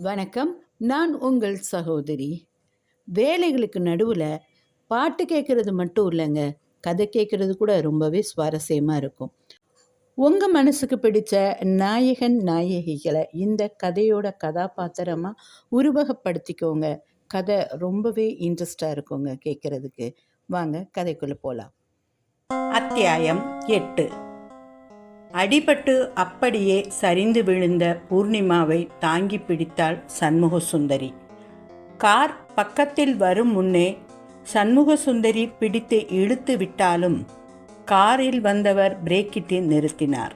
வணக்கம் நான் உங்கள் சகோதரி. வேலைகளுக்கு நடுவில் பாட்டு கேட்குறது மட்டும் இல்லைங்க கதை கேட்குறது கூட ரொம்பவே சுவாரஸ்யமாக இருக்கும். உங்கள் மனசுக்கு பிடித்த நாயகன் நாயகிகளை இந்த கதையோட கதாபாத்திரமாக உருவகப்படுத்திக்கோங்க. கதை ரொம்பவே இன்ட்ரெஸ்டாக இருக்குங்க கேட்குறதுக்கு. வாங்க கதைக்குள்ளே போகலாம் அத்தியாயம் எட்டு. அடிபட்டு அப்படியே சரிந்து விழுந்த பூர்ணிமாவை தாங்கி பிடித்தாள் சண்முக சுந்தரி கார் பக்கத்தில் வரும் முன்னே சண்முக சுந்தரி பிடித்து இழுத்து விட்டாலும் காரில் வந்தவர் பிரேக்கிட்டு நிறுத்தினார்.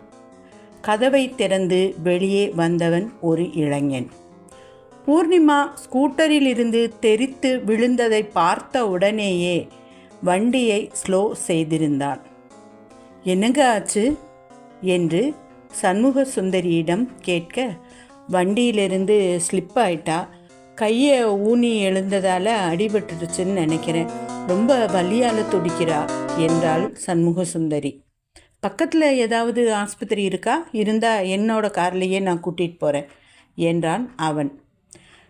கதவை திறந்து வெளியே வந்தவன் ஒரு இளைஞன். பூர்ணிமா ஸ்கூட்டரில் இருந்து தெரித்து விழுந்ததை பார்த்த உடனேயே வண்டியை ஸ்லோ செய்திருந்தான் என்னங்க ஆச்சு? என்று சண்முக சுந்தரியிடம் கேட்க வண்டியிலிருந்து ஸ்லிப் ஆயிட்டா கையை ஊனி எழுந்ததால் அடிபட்டுடுச்சுன்னு நினைக்கிறேன். ரொம்ப வலியால் துடிக்கிறா என்றாள் சண்முக சுந்தரி. பக்கத்தில் ஏதாவது ஆஸ்பத்திரி இருக்கா? இருந்தால் என்னோட கார்லேயே நான் கூட்டிகிட்டு போகிறேன் என்றான் அவன்.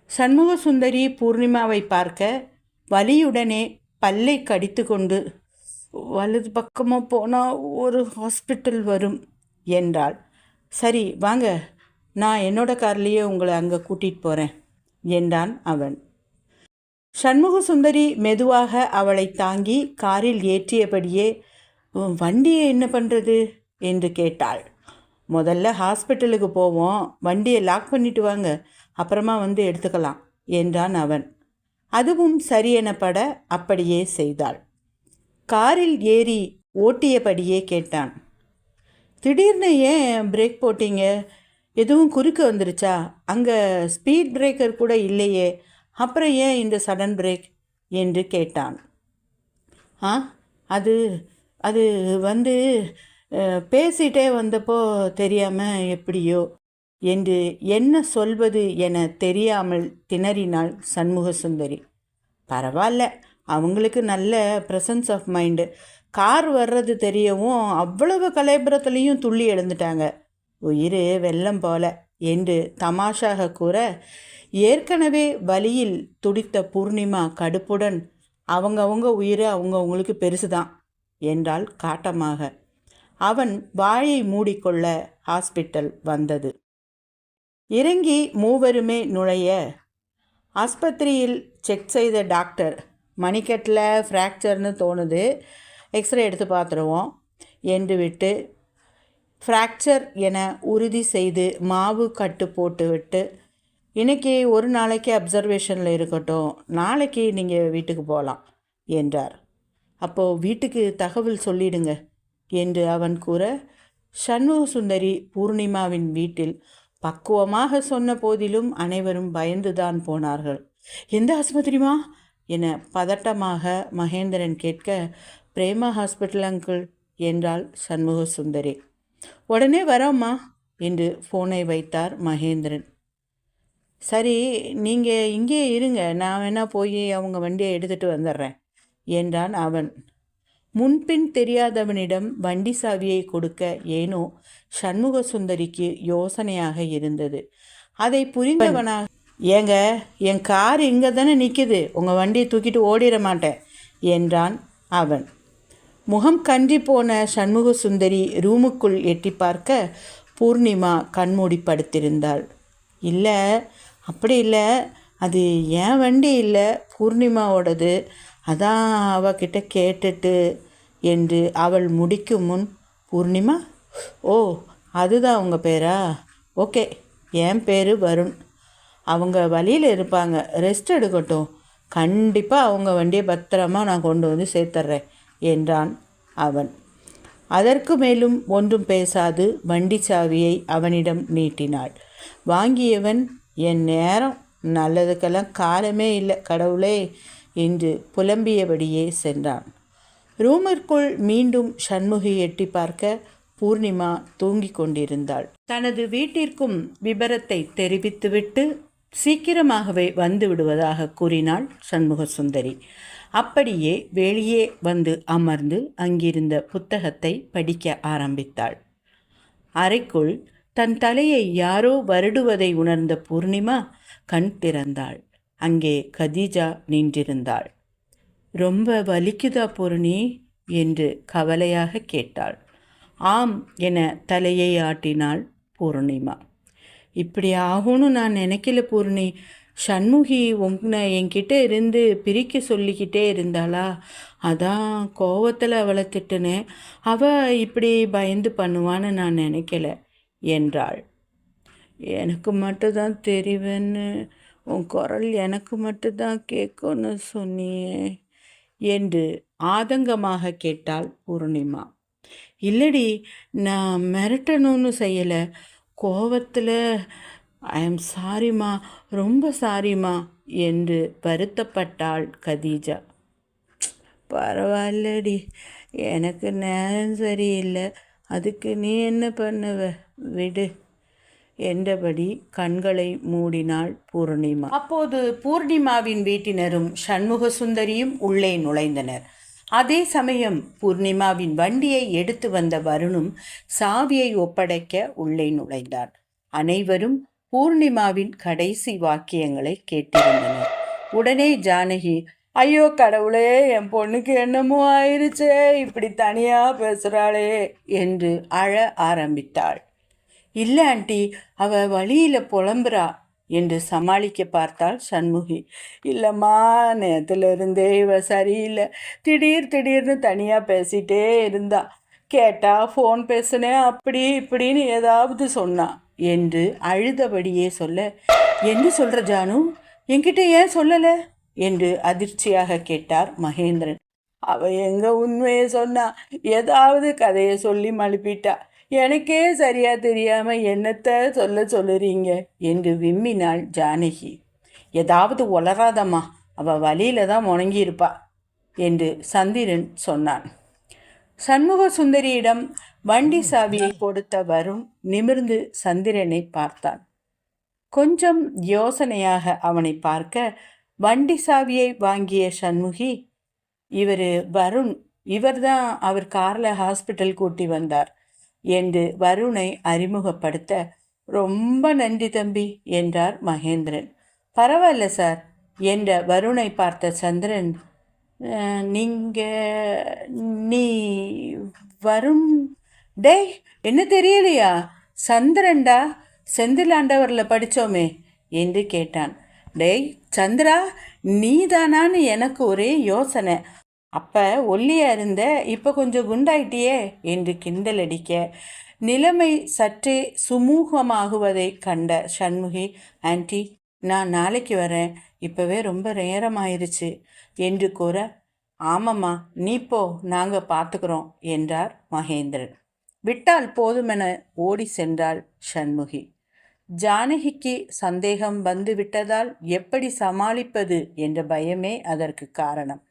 சண்முக சுந்தரி பூர்ணிமாவை பார்க்க வலியுடனே பல்லை கடித்து கொண்டு வலது பக்கமாக போனால் ஒரு ஹாஸ்பிட்டல் வரும். என்றாள். சரி வாங்க. நான் என்னோட கார்லேயே உங்களை அங்கே கூட்டிகிட்டு போகிறேன் என்றான் அவன். சண்முக சுந்தரி மெதுவாக அவளை தாங்கி காரில் ஏற்றியபடியே வண்டியை என்ன பண்ணுறது என்று கேட்டாள். முதல்ல ஹாஸ்பிட்டலுக்கு போவோம். வண்டியை லாக் பண்ணிட்டு வாங்க. அப்புறமா வந்து எடுத்துக்கலாம் என்றான் அவன். அதுவும் சரியெனப்பட அப்படியே செய்தாள். காரில் ஏறி ஓட்டியபடியே கேட்டான். திடீர்னு ஏன் பிரேக் போட்டீங்க? எதுவும் குறுக்க வந்துருச்சா? அங்கே ஸ்பீட் பிரேக்கர் கூட இல்லையே. அப்புறம் ஏன் இந்த சடன் பிரேக் என்று கேட்டான். ஆ அது அது வந்து பேசிட்டே வந்தப்போ தெரியாமல் எப்படியோ? என்று என்ன சொல்வது என தெரியாமல் திணறினாள் சண்முக சுந்தரி பரவாயில்ல அவங்களுக்கு நல்ல ப்ரெசன்ஸ் ஆஃப் மைண்டு கார் வர்றது தெரியவும் அவ்வளவு கலைபுரத்துலேயும் துள்ளி எழுந்துட்டாங்க. உயிர் வெள்ளம் போல என்று தமாஷாக கூற ஏற்கனவே வலியில் துடித்த பூர்ணிமா கடுப்புடன் அவங்கவுங்க உயிர் அவங்கவுங்களுக்கு பெருசுதான் என்றால் காட்டமாக. அவன் வாயை மூடிக்கொள்ள ஹாஸ்பிட்டல் வந்தது. இறங்கி மூவருமே நுழைய ஆஸ்பத்திரியில் செக் செய்த டாக்டர் மணிக்கட்டில் ஃப்ராக்சர்னு தோணுது எக்ஸ்ரே எடுத்து பார்த்துருவோம். என்று விட்டு ஃப்ராக்சர் என உறுதி செய்து மாவு கட்டு போட்டு விட்டு இன்னைக்கு ஒரு நாளைக்கு அப்சர்வேஷனில் இருக்கட்டும் நாளைக்கு நீங்கள் வீட்டுக்கு போகலாம் என்றார். அப்போது வீட்டுக்கு தகவல் சொல்லிடுங்க என்று அவன் கூற சண்முக சுந்தரி பூர்ணிமாவின் வீட்டில் பக்குவமாக சொன்ன போதிலும் அனைவரும் பயந்துதான் போனார்கள். எந்த ஆஸ்பத்திரிமா என பதட்டமாக மகேந்திரன் கேட்க பிரேமா ஹாஸ்பிட்டல் அங்கிள் என்றாள் சண்முக சுந்தரி உடனே வரோம்மா என்று ஃபோனை வைத்தார் மகேந்திரன். சரி நீங்கள் இங்கே இருங்க. நான் வேணால் போய் அவங்க வண்டியை எடுத்துகிட்டு வந்துடுறேன் என்றான் அவன். முன்பின் தெரியாதவனிடம் வண்டி சாவியை கொடுக்க ஏனோ சண்முக சுந்தரிக்கு யோசனையாக இருந்தது. அதை புரிந்தவனாக ஏங்க என் கார் இங்கே தானே நிற்குது உங்கள் வண்டியை தூக்கிட்டு ஓடிட மாட்டேன் என்றான் அவன். முகம் கன்றி போன சண்முக சுந்தரி ரூமுக்குள் எட்டி பார்க்க பூர்ணிமா கண்மூடி படுத்திருந்தாள் இல்லை அப்படி இல்லை. அது ஏன் வண்டி இல்லை? பூர்ணிமாவோடது. அதான் அவகிட்ட கேட்டுட்டு என்று அவள் முடிக்கும் முன் பூர்ணிமா? ஓ அதுதான் உங்கள் பேரா? ஓகே என் பேர் வருண். அவங்க வழியில் இருப்பாங்க. ரெஸ்ட் எடுக்கட்டும். கண்டிப்பாக அவங்க வண்டியை பத்திரமா நான் கொண்டு வந்து சேர்த்துட்றேன் என்றான் அவன். அதற்கு மேலும் ஒன்றும் பேசாது வண்டி சாவியை அவனிடம் நீட்டினாள். வாங்கியவன் என் நேரம் நல்லதுக்கெல்லாம் காலமே இல்லை கடவுளே என்று புலம்பியபடியே சென்றான். ரூமிற்குள் மீண்டும் சண்முகி எட்டி பார்க்க பூர்ணிமா தூங்கிக் கொண்டிருந்தாள். தனது வீட்டிற்கும் விபரத்தை தெரிவித்துவிட்டு சீக்கிரமாகவே வந்து விடுவதாக கூறினாள் சண்முக சுந்தரி அப்படியே வெளியே வந்து அமர்ந்து அங்கிருந்த புத்தகத்தை படிக்க ஆரம்பித்தாள். அறைக்குள் தன் தலையை யாரோ வருடுவதை உணர்ந்த பூர்ணிமா கண் திறந்தாள். அங்கே கதீஜா நின்றிருந்தாள். ரொம்ப வலிக்குதா பூர்ணி? என்று கவலையாக கேட்டாள். ஆம் என தலையை ஆட்டினாள் பூர்ணிமா. இப்படி ஆகும்னு நான் நினைக்கல பூர்ணி. சண்முகி உன்னை என்கிட்ட இருந்து பிரிக்க சொல்லிக்கிட்டே இருந்தாளா? அதான் கோவத்தில் அவளை திட்டுனேன். அவள் இப்படி பயந்து பண்ணுவான்னு நான் நினைக்கல என்றாள். எனக்கு மட்டும்தான் தெரிவேன்னு உன் குரல் எனக்கு மட்டும்தான் கேட்கும்னு சொன்னியே என்று ஆதங்கமாக கேட்டாள் பூர்ணிமா. இல்லடி நான் மிரட்டணும்னு செய்யலை. கோவத்தில் ஐ எம் சாரிம்மா ரொம்ப சாரிம்மா என்று வருத்தப்பட்டாள் கதீஜா. பரவாயில்லடி. எனக்கு நேரம் சரியில்லை. அதுக்கு நீ என்ன பண்ணுவ? விடு என்றபடி கண்களை மூடினாள் பூர்ணிமா. அப்போது பூர்ணிமாவின் வீட்டினரும் சண்முக சுந்தரியும் உள்ளே நுழைந்தனர். அதே சமயம் பூர்ணிமாவின் வண்டியை எடுத்து வந்த வருணும் சாவியை ஒப்படைக்க உள்ளே நுழைந்தார். அனைவரும் பூர்ணிமாவின் கடைசி வாக்கியங்களை கேட்டிருந்தனர். உடனே ஜானகி ஐயோ கடவுளே என் பொண்ணுக்கு என்னமோ ஆயிருச்சே இப்படி தனியா பேசுறாளே என்று அழ ஆரம்பித்தாள். இல்லை ஆண்டி அவ வழியில புலம்புறா என்று சமாளிக்க பார்த்தாள் சண்முகி. இல்லைம்மா நேரத்துலேருந்தே இவ சரியில்லை. திடீர் திடீர்னு தனியாக பேசிட்டே இருந்தா. கேட்டால் ஃபோன் பேசுனேன் அப்படி இப்படின்னு ஏதாவது சொன்னான் என்று அழுதபடியே சொல்ல என்ன சொல்கிற ஜானு? என்கிட்ட ஏன் சொல்லலை? என்று அதிர்ச்சியாக கேட்டார் மகேந்திரன். அவ எங்க உண்மையை சொன்னா? ஏதாவது கதையை சொல்லி மழுப்பிட்டா. எனக்கே சரியா தெரியாம என்னத்த சொல்ல சொல்லுறீங்க? என்று விம்மினாள் ஜானகி. ஏதாவது உளராதம்மா அவ வழியில தான் முணங்கியிருப்பா என்று சந்திரன் சொன்னான். சண்முக சுந்தரியிடம் வண்டி சாவியை கொடுத்த வருண் நிமிர்ந்து சந்திரனை பார்த்தான். கொஞ்சம் யோசனையாக அவனை பார்க்க வண்டி சாவியை வாங்கிய சண்முகி இவர் வருண். இவர்தான் அவர் காரில் ஹாஸ்பிட்டல் கூட்டி வந்தார். என்று வருணை அறிமுகப்படுத்த ரொம்ப நன்றி தம்பி என்றார் மகேந்திரன். பரவாயில்ல சார் என்ற வருணை பார்த்த சந்திரன் நீங்கள் நீ வருண் டேய் என்ன தெரியலையா? சந்திரன்டா? செந்திலாண்டவரில் படித்தோமே என்று கேட்டான். டேய் சந்திரா நீதானான்னு எனக்கு ஒரே யோசனை. அப்போ ஒல்லியாக இருந்த இப்போ கொஞ்சம் குண்டாயிட்டியே? என்று கிண்டல் அடிக்க. நிலைமை சற்றே சுமூகமாகுவதை கண்ட சண்முகி ஆன்டி நான் நாளைக்கு வரேன். இப்போவே ரொம்ப நேரமாயிருச்சு என்று கூற ஆமாம்மா நீ போ நாங்கள் பார்த்துக்குறோம் என்றார் மகேந்திரன். விட்டால் போதுமென ஓடி சென்றாள் சண்முகி. ஜானகிக்கு சந்தேகம் வந்து விட்டதால் எப்படி சமாளிப்பது என்ற பயமே அதற்கு காரணம்.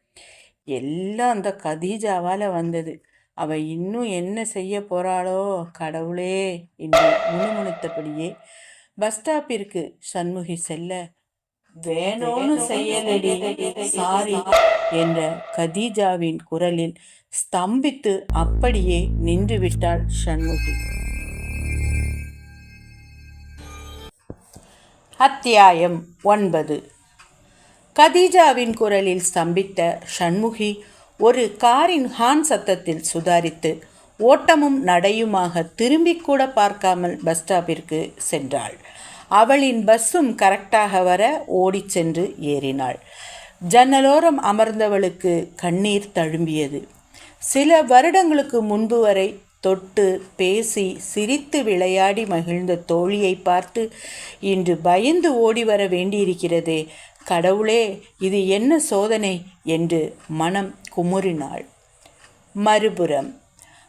எல்லாம் அந்த கதீஜாவால் வந்தது. அவ இன்னும் என்ன செய்ய போறாளோ கடவுளே என்று முணுமுணுத்தபடியே பஸ் ஸ்டாப்பிற்கு சண்முகி செல்ல வேணும்னு செய்யலடி சாரி என்ற கதீஜாவின் குரலில் ஸ்தம்பித்து அப்படியே நின்று விட்டாள் சண்முகி. அத்தியாயம் ஒன்பது. கதீஜாவின் குரலில் ஸ்தம்பித்த ஷண்முகி ஒரு காரின் ஹான் சத்தத்தில் சுதாரித்து ஓட்டமும் நடையுமாக திரும்பிக் கூட பார்க்காமல் பஸ் ஸ்டாப்பிற்கு சென்றாள். அவளின் பஸ்ஸும் கரெக்டாக வர ஓடிச் சென்று ஏறினாள். ஜன்னலோரம் அமர்ந்தவளுக்கு கண்ணீர் தழும்பியது. சில வருடங்களுக்கு முன்பு வரை தொட்டு பேசி சிரித்து விளையாடி மகிழ்ந்த தோழியை பார்த்து இன்று பயந்து ஓடி வர வேண்டியிருக்கிறதே கடவுளே இது என்ன சோதனை? என்று மனம் குமுறினாள். மறுபுறம்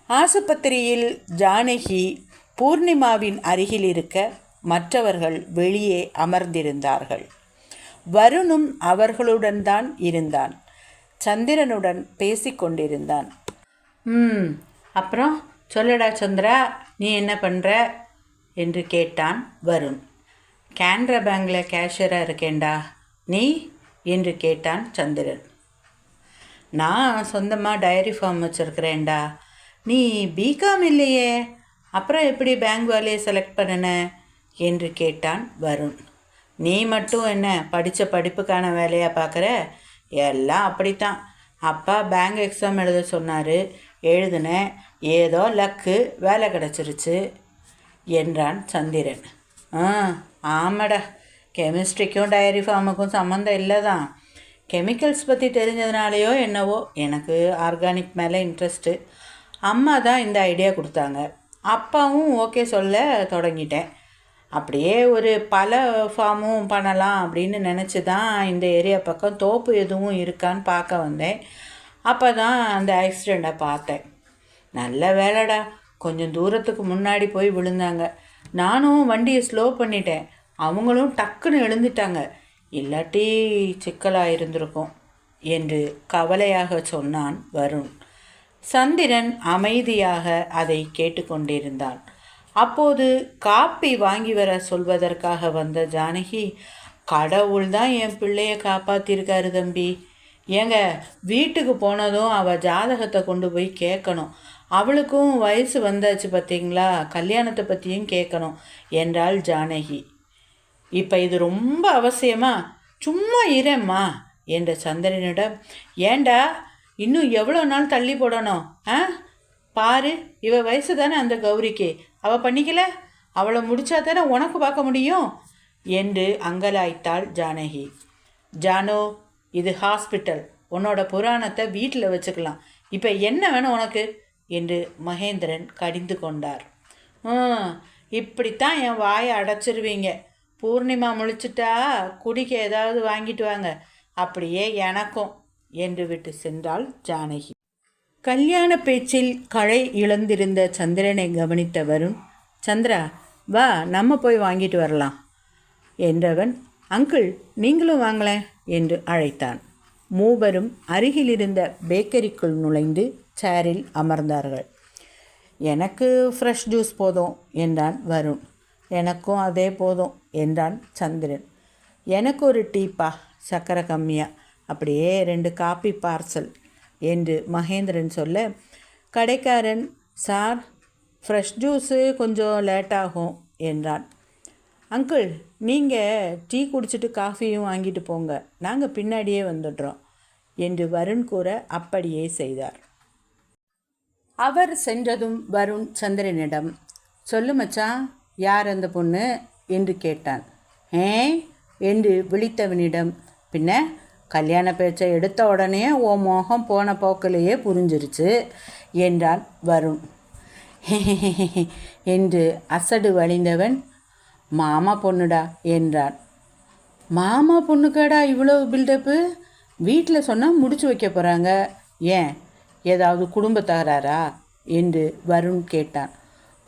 ஆசுபத்திரியில் ஜானகி பூர்ணிமாவின் அருகில் இருக்க மற்றவர்கள் வெளியே அமர்ந்திருந்தார்கள். வருணும் அவர்களுடன் தான் இருந்தான். சந்திரனுடன் பேசிக்கொண்டிருந்தான் ம் அப்புறம் சொல்லடா சந்திரா நீ என்ன பண்ணுற என்று கேட்டான் வருண். கேன்ரா பேங்கில் கேஷியராக இருக்கேன்டா. நீ? என்று கேட்டான் சந்திரன். நான் சொந்தமாக டைரி ஃபார்ம் வச்சுருக்கிறேன்டா. நீ பிகாம் இல்லையே. அப்புறம் எப்படி பேங்க் வேலையை செலக்ட் பண்ணின? என்று கேட்டான் வருண். நீ மட்டும் என்ன படித்த படிப்புக்கான வேலையாக பார்க்குற? எல்லாம் அப்படித்தான். அப்பா பேங்க் எக்ஸாம் எழுத சொன்னார். எழுதினேன் ஏதோ லக்கு வேலை கிடச்சிருச்சு என்றான் சந்திரன். ஆ ஆமாடா. கெமிஸ்ட்ரிக்கும் டயரி ஃபார்முக்கும் சம்மந்தம் இல்லை தான் கெமிக்கல்ஸ் பற்றி தெரிஞ்சதுனாலையோ என்னவோ எனக்கு ஆர்கானிக் மேலே இன்ட்ரெஸ்ட்டு அம்மா தான் இந்த ஐடியா கொடுத்தாங்க. அப்பாவும் ஓகே சொல்ல தொடங்கிட்டேன். அப்படியே ஒரு பல ஃபார்மும் பண்ணலாம் அப்படின்னு நினச்சி தான் இந்த ஏரியா பக்கம் தோப்பு எதுவும் இருக்கான்னு பார்க்க வந்தேன். அப்போ தான் அந்த ஆக்சிடெண்ட்டை பார்த்தேன். நல்ல வேலைடா. கொஞ்சம் தூரத்துக்கு முன்னாடி போய் விழுந்தாங்க. நானும் வண்டியை ஸ்லோ பண்ணிட்டேன். அவங்களும் டக்குன்னு எழுந்துட்டாங்க. இல்லாட்டி சிக்கலாக இருந்திருக்கும் என்று கவலையாக சொன்னான் வருண். சந்திரன் அமைதியாக அதை கேட்டுக்கொண்டிருந்தான். அப்போது காப்பி வாங்கி வர சொல்வதற்காக வந்த ஜானகி கடவுள் தான் என் பிள்ளைய காப்பாத்திருக்காரு தம்பி. ஏங்க வீட்டுக்கு போனதும் அவள் ஜாதகத்தை கொண்டு போய் கேட்கணும். அவளுக்கும் வயசு வந்தாச்சு பார்த்தீங்களா கல்யாணத்தை பற்றியும் கேட்கணும் என்றாள் ஜானகி. இப்போ இது ரொம்ப அவசியமா? சும்மா இரேம்மா என்ற சந்திரனிடம் ஏண்டா இன்னும் எவ்வளோ நாள் தள்ளி போடணும் ஆ? பாரு இவ வயசு தானே அந்த கௌரிக்கு. அவள் பண்ணிக்கல? அவளை முடிச்சா தானே உனக்கு பார்க்க முடியும்? என்று அங்கலாய்த்தாள் ஜானகி. ஜானோ இது ஹாஸ்பிட்டல். உன்னோட புராணத்தை வீட்டில் வச்சுக்கலாம். இப்போ என்ன வேணும் உனக்கு? என்று மகேந்திரன் கடிந்து கொண்டார். இப்படித்தான் என் வாயை அடைச்சிருவீங்க. பூர்ணிமா முழிச்சிட்டா குடிக்க ஏதாவது வாங்கிட்டு வாங்க. அப்படியே எனக்கும் என்று விட்டு சென்றாள் ஜானகி. கல்யாண பேச்சில் களை இழந்திருந்த சந்திரனை கவனித்த வருண் சந்திரா வா நம்ம போய் வாங்கிட்டு வரலாம் என்றவன் அங்கிள் நீங்களும் வாங்களேன் என்று அழைத்தான். மூவரும் அருகிலிருந்த பேக்கரிக்குள் நுழைந்து சேரில் அமர்ந்தார்கள். எனக்கு ஃப்ரெஷ் ஜூஸ் போதும் என்றான் வருண். எனக்கும் அதே போதும் என்றான் சந்திரன். எனக்கு ஒரு டீப்பா சக்கரை கம்மியாக அப்படியே ரெண்டு காப்பி பார்சல் என்று மகேந்திரன் சொல்ல கடைக்காரன் சார் ஃப்ரெஷ் ஜூஸு கொஞ்சம் லேட்டாகும் என்றான். அங்கிள் நீங்கள் டீ குடிச்சிட்டு காஃபியும் வாங்கிட்டு போங்க. நாங்கள் பின்னாடியே வந்துடுறோம் என்று வருண் கூற அப்படியே செய்தார். அவர் சென்றதும் வருண் சந்திரனிடம் சொல்லு மச்சான் யார் அந்த பொண்ணு? என்று கேட்டான். ஏ என்று விழித்தவனிடம் பின்ன கல்யாண பேச்சை எடுத்த உடனே ஓ மோகம் போன போக்கிலேயே புரிஞ்சிருச்சு என்றான் வருண். என்று அசடு வழிந்தவன் மாமா பொண்ணுடா என்றான். மாமா பொண்ணுக்காடா இவ்வளோ பில்டப்பு வீட்டில் சொன்னால் முடிச்சு வைக்க போகிறாங்க ஏன்? ஏதாவது குடும்ப தகராறா? என்று வருண் கேட்டான்.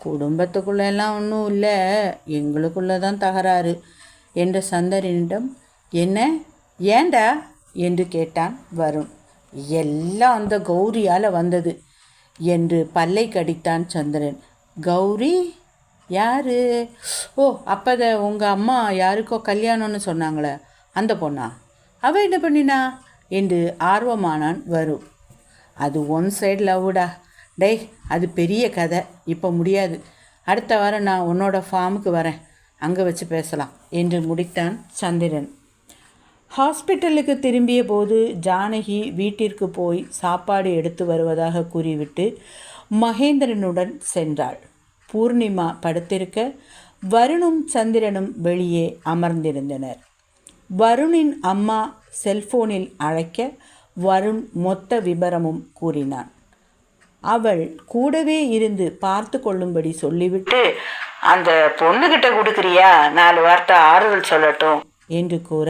குடும்பத்துக்குள்ளெல்லாம் ஒன்றும் இல்லை. எங்களுக்குள்ளே தான் தகராறு. என்ற சந்தரனிடம் என்ன? ஏண்டா? என்று கேட்டான் வருண். எல்லாம் அந்த கௌரியால் வந்தது என்று பல்லை கடித்தான் சந்திரன். கௌரி? யாரு? ஓ அப்போத உங்கள் அம்மா யாருக்கோ கல்யாணம்னு சொன்னாங்களே அந்த பொண்ணா? அவள் என்ன பண்ணினா? என்று ஆர்வமானான் வரும் அது ஒன் சைடு லவ்டா டேய் அது பெரிய கதை. இப்போ முடியாது. அடுத்த வாரம் நான் உன்னோட ஃபார்முக்கு வரேன். அங்கே வச்சு பேசலாம். என்று முடித்தான் சந்திரன். ஹாஸ்பிட்டலுக்கு திரும்பிய போது ஜானகி வீட்டிற்கு போய் சாப்பாடு எடுத்து வருவதாக கூறிவிட்டு மகேந்திரனுடன் சென்றாள். பூர்ணிமா படுத்திருக்க வருணும் சந்திரனும் வெளியே அமர்ந்திருந்தனர். வருணின் அம்மா செல்போனில் அழைக்க வருண் மொத்த விபரமும் கூறினான். அவள் கூடவே இருந்து பார்த்து கொள்ளும்படி சொல்லிவிட்டு அந்த பொண்ணுகிட்ட கொடுக்குறியா? நாலு வார்த்தை ஆறுதல் சொல்லட்டும். என்று கூற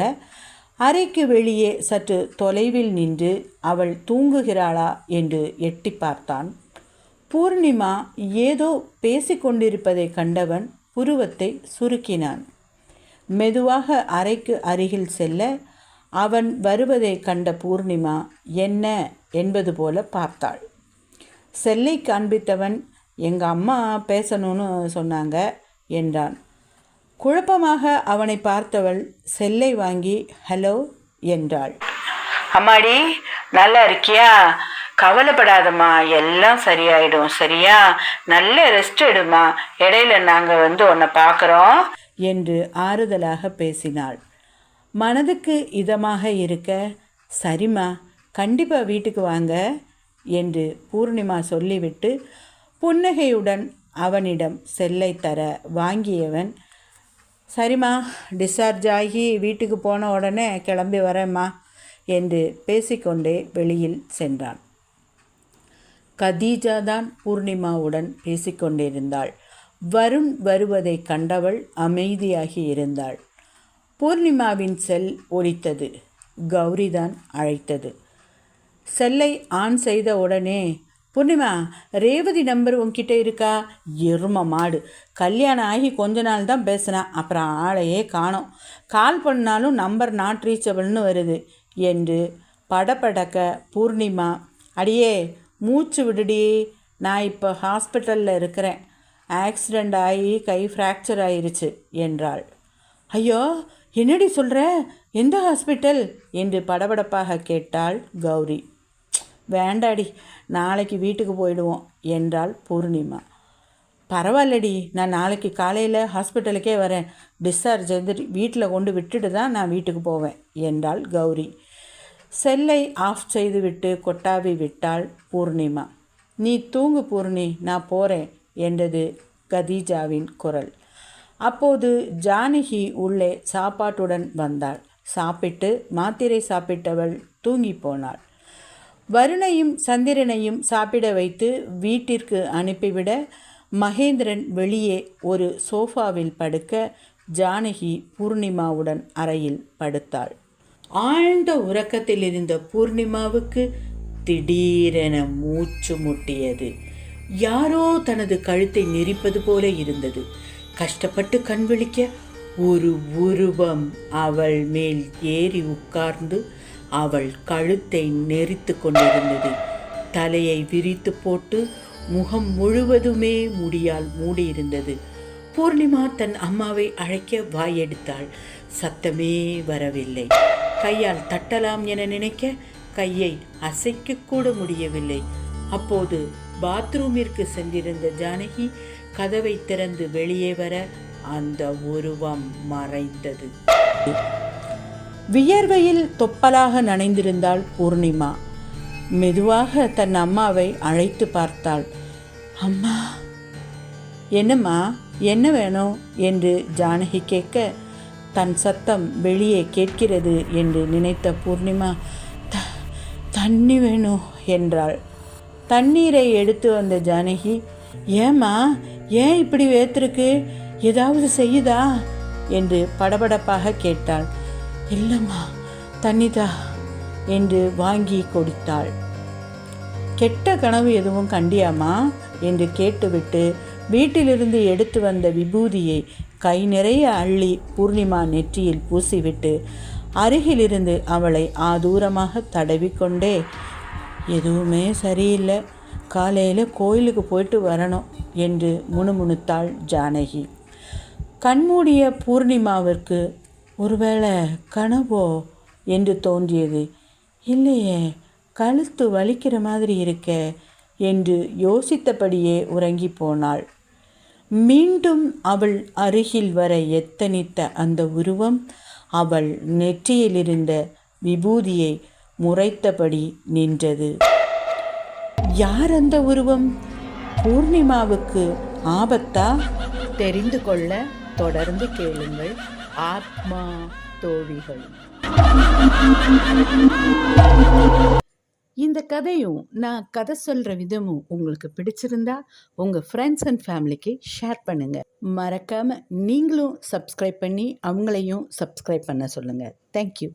அறைக்கு வெளியே சற்று தொலைவில் நின்று அவள் தூங்குகிறாளா என்று எட்டி பார்த்தான். பூர்ணிமா ஏதோ பேசிக்கொண்டிருப்பதை கண்டவன் புருவத்தை சுருக்கினான். மெதுவாக அறைக்கு அருகில் செல்ல அவன் வருவதை கண்ட பூர்ணிமா என்ன? என்பது போல பார்த்தாள். செல்லை காண்பித்தவன் எங்கள் அம்மா பேசணும்னு சொன்னாங்க என்றான். குழப்பமாக அவனை பார்த்தவள் செல்லை வாங்கி ஹலோ என்றாள். அம்மாடி நல்லா இருக்கியா? கவலைப்படாதம்மா எல்லாம் சரியாயிடும் சரியா? நல்ல ரெஸ்ட் எடுமா இடையில நாங்கள் வந்து உன்னை பார்க்குறோம் என்று ஆறுதலாக பேசினாள். மனதுக்கு இதமாக இருக்க சரிம்மா கண்டிப்பாக வீட்டுக்கு வாங்க என்று பூர்ணிமா சொல்லிவிட்டு புன்னகையுடன் அவனிடம் செல்லை தர வாங்கியவன் சரிம்மா டிஸ்சார்ஜ் ஆகி வீட்டுக்கு போன உடனே கிளம்பி வரேம்மா என்று பேசிக்கொண்டே வெளியில் சென்றான். கதீஜா தான் பூர்ணிமாவுடன் பேசிக்கொண்டிருந்தாள். வருண் வருவதை கண்டவள் அமைதியாகி இருந்தாள். பூர்ணிமாவின் செல் ஒலித்தது. கௌரிதான் அழைத்தது. செல்லை ஆன் செய்த உடனே பூர்ணிமா ரேவதி நம்பர் உன்கிட்ட இருக்கா? எரும மாடு. கல்யாணம் ஆகி கொஞ்ச நாள் தான் பேசினேன். அப்புறம் ஆளையே காணோம். கால் பண்ணாலும் நம்பர் நாட் ரீச்சபிள்னு வருது. என்று படபடக்க பூர்ணிமா அடியே மூச்சு விடுடி. நான் இப்போ ஹாஸ்பிட்டலில் இருக்கிறேன். ஆக்சிடெண்ட் ஆகி கை ஃப்ராக்சர் ஆயிருச்சு என்றாள். ஐயோ என்னடி சொல்கிற எந்த ஹாஸ்பிட்டல் என்று படபடப்பாக கேட்டாள் கௌரி. வேண்டாடி நாளைக்கு வீட்டுக்கு போயிடுவோம் என்றாள் பூர்ணிமா. பரவாயில்லடி நான் நாளைக்கு காலையில் ஹாஸ்பிட்டலுக்கே வரேன். டிஸ்சார்ஜ் வந்து வீட்டில் கொண்டு விட்டுட்டு தான் நான் வீட்டுக்கு போவேன் என்றாள் கௌரி. செல்லை ஆஃப் செய்துவிட்டு கொட்டாவி விட்டாள் பூர்ணிமா. நீ தூங்கு பூர்ணி நான் போகிறேன் என்றது கதீஜாவின் குரல். அப்போது ஜானகி உள்ளே சாப்பாட்டுடன் வந்தாள். சாப்பிட்டு மாத்திரை சாப்பிட்டவள் தூங்கி போனாள். வருணையும் சந்திரனையும் சாப்பிட வைத்து வீட்டிற்கு அனுப்பிவிட மகேந்திரன் வெளியே ஒரு சோஃபாவில் படுக்க ஜானகி பூர்ணிமாவுடன் அறையில் படுத்தாள். ஆழ்ந்த உறக்கத்தில் இருந்த பூர்ணிமாவுக்கு திடீரென மூச்சு முட்டியது. யாரோ தனது கழுத்தை நெரிப்பது போல இருந்தது. கஷ்டப்பட்டு கண் விழிக்க ஒரு உருவம் அவள் மேல் ஏறி உட்கார்ந்து அவள் கழுத்தை நெறித்து கொண்டிருந்தது. தலையை விரித்து போட்டு முகம் முழுவதுமே முடியால் மூடியிருந்தது. பூர்ணிமா தன் அம்மாவை அழைக்க வாயெடுத்தாள். சத்தமே வரவில்லை. கையால் தட்டலாம் என நினைக்க கையை அசைக்க கூட முடியவில்லை. அப்போது பாத்ரூமிற்கு சென்றிருந்த ஜானகி கதவை திறந்து வெளியே வர அந்த உருவம் மறைந்தது. வியர்வையில் தொப்பலாக நனைந்திருந்தாள் பூர்ணிமா. மெதுவாக தன் அம்மாவை அழைத்து பார்த்தாள். அம்மா என்னம்மா என்ன வேணும்? என்று ஜானகி கேட்க தன் சத்தம் வெளியே கேட்கிறது என்று நினைத்த பூர்ணிமா த தண்ணி வேணும் என்றாள். தண்ணீரை எடுத்து வந்த ஜானகி ஏம்மா ஏன் இப்படி வேத்திருக்கு? ஏதாவது செய்யுதா? என்று படபடப்பாக கேட்டாள். இல்லைம்மா தண்ணிதா என்று வாங்கி கொடுத்தாள். கெட்ட கனவு எதுவும் கண்டியாமா என்று கேட்டுவிட்டு வீட்டிலிருந்து எடுத்து வந்த விபூதியை கை நிறைய அள்ளி பூர்ணிமா நெற்றியில் பூசிவிட்டு அருகிலிருந்து அவளை ஆதூரமாக தடவிக்கொண்டே எதுவுமே சரியில்லை. காலையில் கோயிலுக்கு போயிட்டு வரணும் என்று முணுமுணுத்தாள் ஜானகி. கண்மூடிய பூர்ணிமாவிற்கு ஒருவேளை கனவோ என்று தோன்றியது. இல்லையே கழுத்து வலிக்கிற மாதிரி இருக்க என்று யோசித்தபடியே உறங்கி போனாள். மீண்டும் அவள் அருகில் வர எத்தனித்த அந்த உருவம் அவள் நெற்றியிலிருந்த விபூதியை முறைத்தபடி நின்றது. யார் அந்த உருவம்? பூர்ணிமாவுக்கு ஆபத்தா? தெரிந்து கொள்ள தொடர்ந்து கேளுங்கள். ஆத்மா தோழிகள் இந்த கதையும் நான் கதை சொல்கிற விதமும் உங்களுக்கு பிடிச்சிருந்தா உங்கள் ஃப்ரெண்ட்ஸ் அண்ட் ஃபேமிலிக்கு ஷேர் பண்ணுங்கள் மறக்காமல் நீங்களும் சப்ஸ்கிரைப் பண்ணி அவங்களையும் சப்ஸ்கிரைப் பண்ண சொல்லுங்கள் தேங்க்யூ